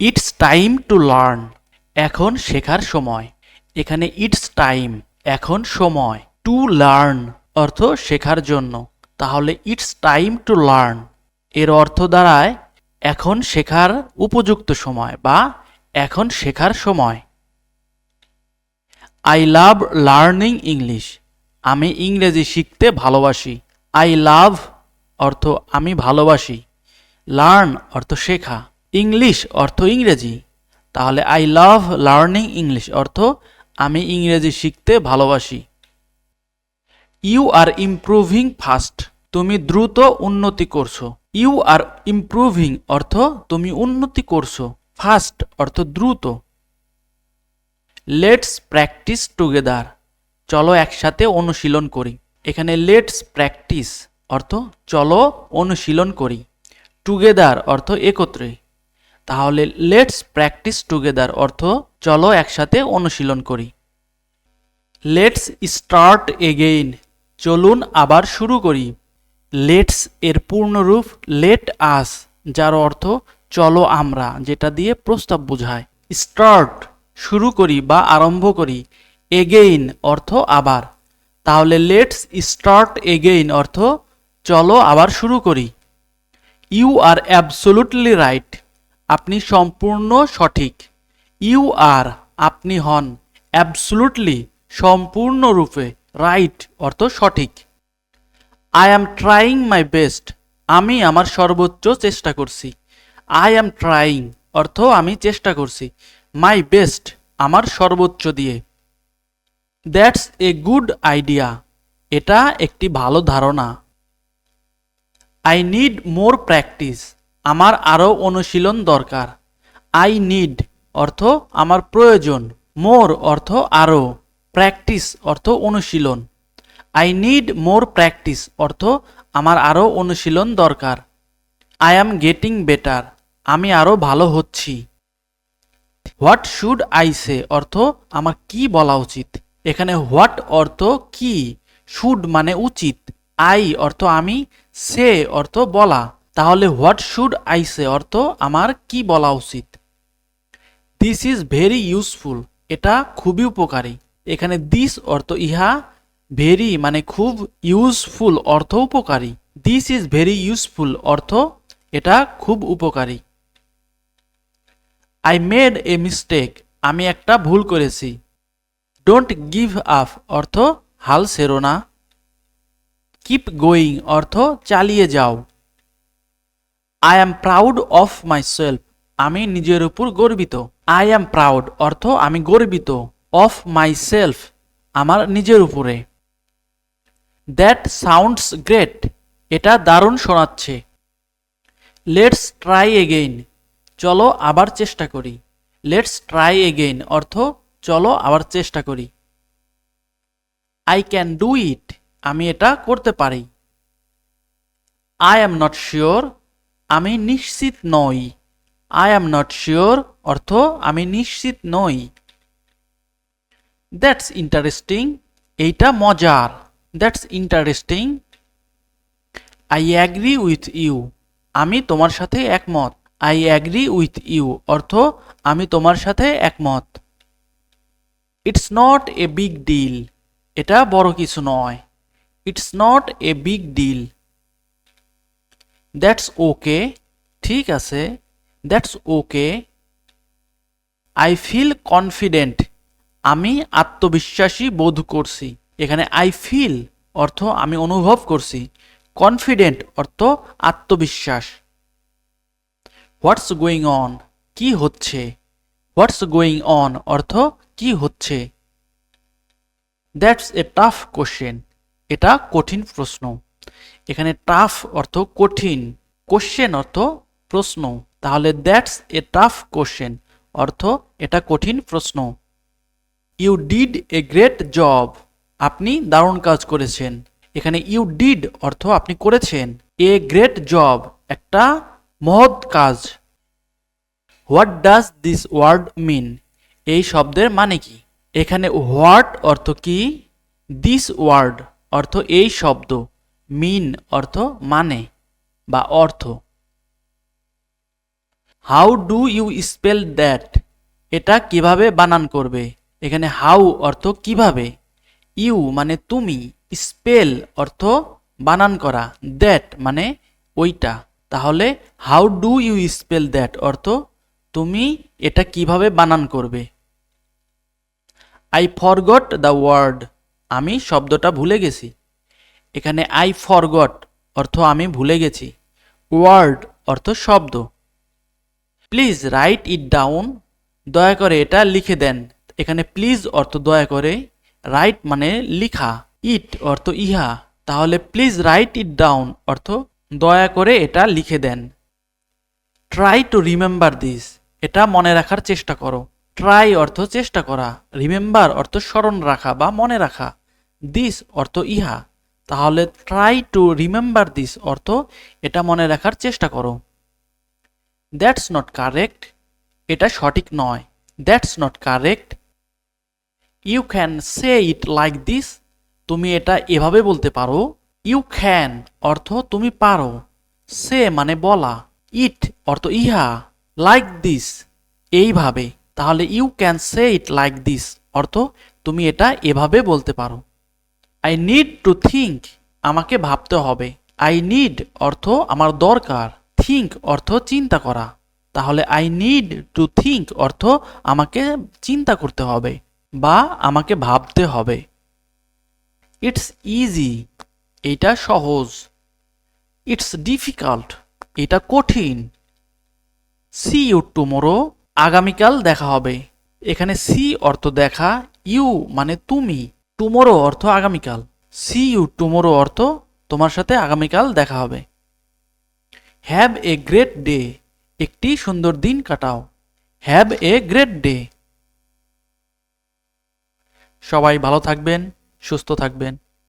It's time to learn এখন শেখার সময়। এখানে ইটস টাইম এখন সময়। টু লার্ন অর্থ শেখার জন্য। তাহলে ইটস টাইম টু লার্ন এর অর্থ দাঁড়ায়, এখন শেখার উপযুক্ত সময় বা এখন শেখার সময়। আই লাভ লার্নিং ইংলিশ আমি ইংরেজি শিখতে ভালোবাসি। আই লাভ অর্থ আমি ভালোবাসি। লার্ন অর্থ শেখা। ইংলিশ অর্থ ইংরেজি। তাহলে আই লাভ লার্নিং ইংলিশ অর্থ আমি ইংরেজি শিখতে ভালোবাসি। ইউ আর ইমপ্রুভিং ফাস্ট তুমি দ্রুত উন্নতি করছ। ইউ আর ইমপ্রুভিং অর্থ তুমি উন্নতি করছ। ফাস্ট অর্থ দ্রুত। লেটস প্র্যাকটিস টুগেদার চলো একসাথে অনুশীলন করি। এখানে লেটস প্র্যাকটিস অর্থ চলো অনুশীলন করি। টুগেদার অর্থ একত্রে। তাহলে লেটস প্র্যাকটিস টুগেদার অর্থ চলো একসাথে অনুশীলন করি। লেটস স্টার্ট এগেইন চলুন আবার শুরু করি। লেটস এর পূর্ণরূপ লেট আস যার অর্থ চলো আমরা, যেটা দিয়ে প্রস্তাব বোঝায়। স্টার্ট শুরু করি বা আরম্ভ করি। এগেইন অর্থ আবার। তাহলে লেটস স্টার্ট এগেইন অর্থ চলো আবার শুরু করি। ইউ আর অ্যাবসোলুটলি রাইট আপনি সম্পূর্ণ সঠিক। ইউ আর আপনি হন অ্যাবসোলুটলি সম্পূর্ণরূপে রাইট অর্থ সঠিক। I am trying my best আমি আমার সর্বোচ্চ চেষ্টা করছি। আই অ্যাম ট্রাইং অর্থ আমি চেষ্টা করছি। মাই বেস্ট আমার সর্বোচ্চ দিয়ে। দ্যাটস এ গুড আইডিয়া এটা একটি ভালো ধারণা। আই নিড মোর প্র্যাকটিস আমার আরও অনুশীলন দরকার। আই নিড অর্থ আমার প্রয়োজন। মোর অর্থ আরও। প্র্যাকটিস অর্থ অনুশীলন। আই নিড মোর প্র্যাকটিস অর্থ আমার আরও অনুশীলন দরকার। আই অ্যাম গেটিং বেটার আমি আরও ভালো হচ্ছি। হোয়াট শুড আই সে অর্থ আমার কি বলা উচিত? এখানে হোয়াট অর্থ কি? শুড মানে উচিত। আই অর্থ আমি, সে অর্থ বলা। তাহলে হোয়াট শুড আই সে অর্থ আমার কি বলা উচিত? দিস ইজ ভেরি ইউজফুল এটা খুবই উপকারী। এখানে দিস অর্থ ইহা ভেরি মানে খুব ইউজফুল অর্থ উপকারী। দিস ইজ ভেরি ইউজফুল অর্থ এটা খুব উপকারী। আই মেড এ মিস্টেক আমি একটা ভুল করেছি। ডোন্ট গিভ আপ অর্থ হাল সেরো না। কিপ গোয়িং অর্থ চালিয়ে যাও। I am proud of myself আমি নিজের উপর গর্বিত। আই অ্যাম প্রাউড অর্থ আমি গর্বিত। অফ মাই সেলফ আমার নিজের উপরে। দ্যাট সাউন্ডস গ্রেট এটা দারুণ শোনাচ্ছে। লেটস ট্রাই এগেইন চলো আবার চেষ্টা করি। লেটস ট্রাই এগেইন অর্থ চলো আবার চেষ্টা করি। আই ক্যান ডু ইট আমি এটা করতে পারি। আই অ্যাম নট শিওর আমি নিশ্চিত নই। আই অ্যাম নট শিওর অর্থ আমি নিশ্চিত নই। দ্যাটস ইন্টারেস্টিং এইটা মজার। That's interesting I agree with you আমি তোমার সাথে একমত। আই অ্যাগ্রি উইথ ইউ অর্থ আমি তোমার সাথে একমত। It's not a big deal এটা বড় কিছু নয়। It's not a big deal that's okay ঠিক আছে। That's okay I feel confident আমি আত্মবিশ্বাসী বোধ করছি। এখানে আই ফিল অর্থ আমি অনুভব করছি। কনফিডেন্ট অর্থ আত্মবিশ্বাস। হোয়াটস গোয়িং অন কি হচ্ছে? হোয়াটস গোয়িং অন অর্থ কি হচ্ছে? দ্যাটস এ টাফ কোশ্চেন এটা কঠিন প্রশ্ন। এখানে টাফ অর্থ কঠিন কোশ্চেন অর্থ প্রশ্ন। তাহলে দ্যাটস এ টাফ কোশ্চেন অর্থ এটা কঠিন প্রশ্ন। You did a great job আপনি দারুণ কাজ করেছেন। এখানে ইউ ডিড অর্থ আপনি করেছেন। এ গ্রেট জব একটা মহৎ কাজ। What does this word mean এই শব্দের মানে কি? এখানে হোয়াট অর্থ কি? দিস ওয়ার্ড অর্থ এই শব্দ। মিন অর্থ মানে বা অর্থ। How do you spell that এটা কীভাবে বানান করবে? এখানে হাউ অর্থ কীভাবে? ইউ মানে তুমি স্পেল অর্থ বানান করা দ্যাট মানে ওইটা। তাহলে how do you spell that অর্থ তুমি এটা কীভাবে বানান করবে? আই ফরগট দ্য ওয়ার্ড আমি শব্দটা ভুলে গেছি। এখানে আই ফরগট অর্থ আমি ভুলে গেছি। ওয়ার্ড অর্থ শব্দ। প্লিজ রাইট ইট ডাউন দয়া করে এটা লিখে দেন। এখানে প্লিজ অর্থ দয়া করে। রাইট মানে লিখা। ইট অর্থ ইহা। তাহলে প্লিজ রাইট ইট ডাউন অর্থ দয়া করে এটা লিখে দেন। ট্রাই টু রিমেম্বার দিস এটা মনে রাখার চেষ্টা করো। ট্রাই অর্থ চেষ্টা করা। রিমেম্বার অর্থ স্মরণ রাখা বা মনে রাখা। দিস অর্থ ইহা। তাহলে ট্রাই টু রিমেম্বার দিস অর্থ এটা মনে রাখার চেষ্টা করো। দ্যাটস নট কারেক্ট এটা সঠিক নয়। That's not correct you can say it like this তুমি এটা এভাবে বলতে পারো। ইউ ক্যান অর্থ তুমি পারো। সে মানে বলা। ইট অর্থ ইহা। লাইক দিস এইভাবে। তাহলে you can say it like this অর্থ তুমি এটা এভাবে বলতে পারো। আই নিড টু থিঙ্ক আমাকে ভাবতে হবে। আই নিড অর্থ আমার দরকার। থিঙ্ক অর্থ চিন্তা করা। তাহলে আই নিড টু থিঙ্ক অর্থ আমাকে চিন্তা করতে হবে বা আমাকে ভাবতে হবে। ইটস ইজি এটা সহজ। ইটস ডিফিকাল্ট এটা কঠিন। সি ইউ টুমোরো আগামীকাল দেখা হবে। এখানে সি অর্থ দেখা। ইউ মানে তুমি। টুমোরো অর্থ আগামীকাল। সি ইউ টুমোরো অর্থ তোমার সাথে আগামীকাল দেখা হবে। হ্যাভ এ গ্রেট ডে একটি সুন্দর দিন কাটাও। হ্যাভ এ গ্রেট ডে সবাই ভালো থাকবেন, সুস্থ থাকবেন।